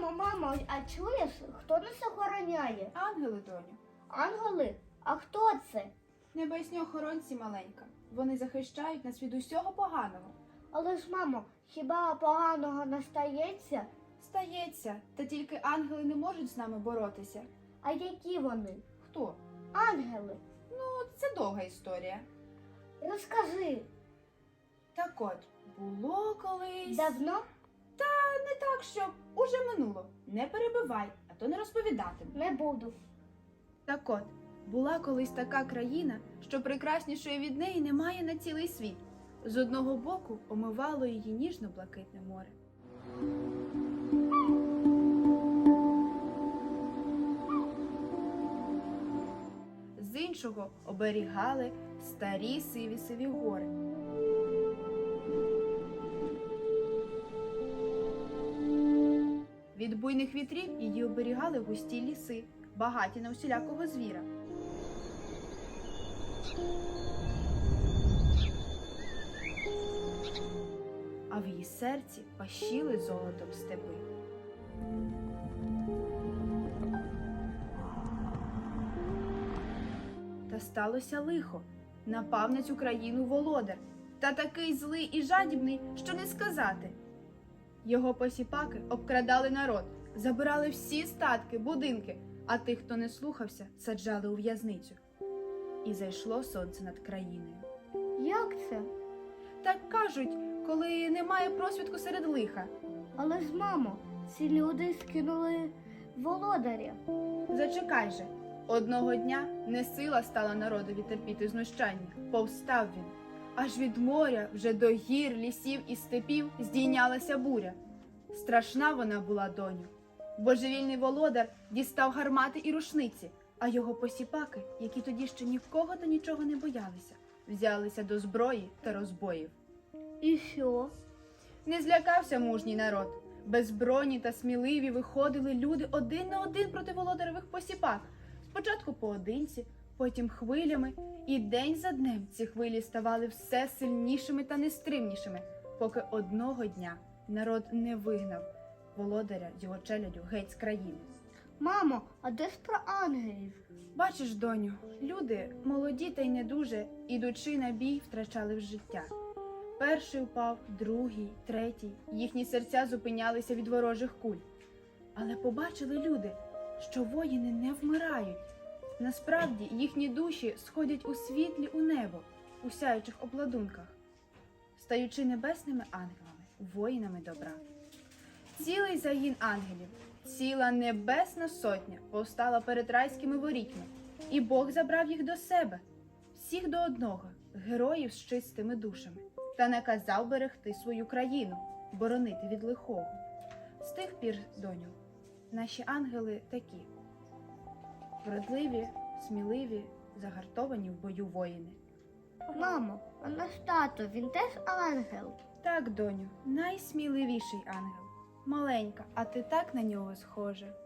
Мамо, мамо, а чуєш, хто нас охороняє? Ангели, доню, Ангели? А хто це? небесні охоронці маленька. Вони захищають нас від усього поганого. Але ж, мамо, хіба поганого не стається? Стається, та тільки ангели не можуть з нами боротися. А які вони? Хто? Ангели. Ну, це довга історія. Розкажи, Так от, було колись. давно Не так, що уже минуло. Не перебивай, а то не розповідатиму. не буду. Так от, була колись така країна, що прекраснішої від неї немає на цілий світ. З одного боку омивало її ніжно-блакитне море. З іншого оберігали старі сиві сиві гори. Від буйних вітрів її оберігали густі ліси, багаті на усілякого звіра. А в її серці пащили золотом степи. Та сталося лихо. Напав на цю країну володар, та такий злий і жадібний, що не сказати. Його посіпаки обкрадали народ, забирали всі статки, будинки, а тих, хто не слухався, саджали у в'язницю. І зайшло сонце над країною. Як це? Так кажуть, коли немає просвідку серед лиха. Але ж, мамо, ці люди скинули володаря. Зачекай же, одного дня не сила стала народові терпіти знущання. Повстав він. Аж від моря, вже до гір, лісів і степів здійнялася буря. Страшна вона була, доню. Божевільний володар дістав гармати і рушниці, а його посіпаки, які тоді ще ні в кого та нічого не боялися, взялися до зброї та розбоїв. І що? Не злякався мужній народ. Беззбройні та сміливі виходили люди один на один проти володаревих посіпак. Спочатку поодинці, потім хвилями, і день за днем ці хвилі ставали все сильнішими та нестримнішими, поки одного дня народ не вигнав володаря з його челядю геть з країни. Мамо, а де ж про ангелів? Бачиш, доню, люди, молоді та й не дуже, ідучи на бій, втрачали в життя. Перший упав, другий, третій, їхні серця зупинялися від ворожих куль. Але побачили люди, що воїни не вмирають. Насправді їхні душі сходять у світлі у небо, у сяючих обладунках, стаючи небесними ангелами, воїнами добра. Цілий загін ангелів, ціла небесна сотня повстала перед райськими ворітьми, і Бог забрав їх до себе, всіх до одного, героїв з чистими душами, та наказав берегти свою країну, боронити від лихого. З тих пір, доню, наші ангели такі вродливі, сміливі, загартовані в бою воїни. Мамо, а наш тато, він теж ангел. Так, доню, найсміливіший ангел. Маленька, а ти так на нього схожа.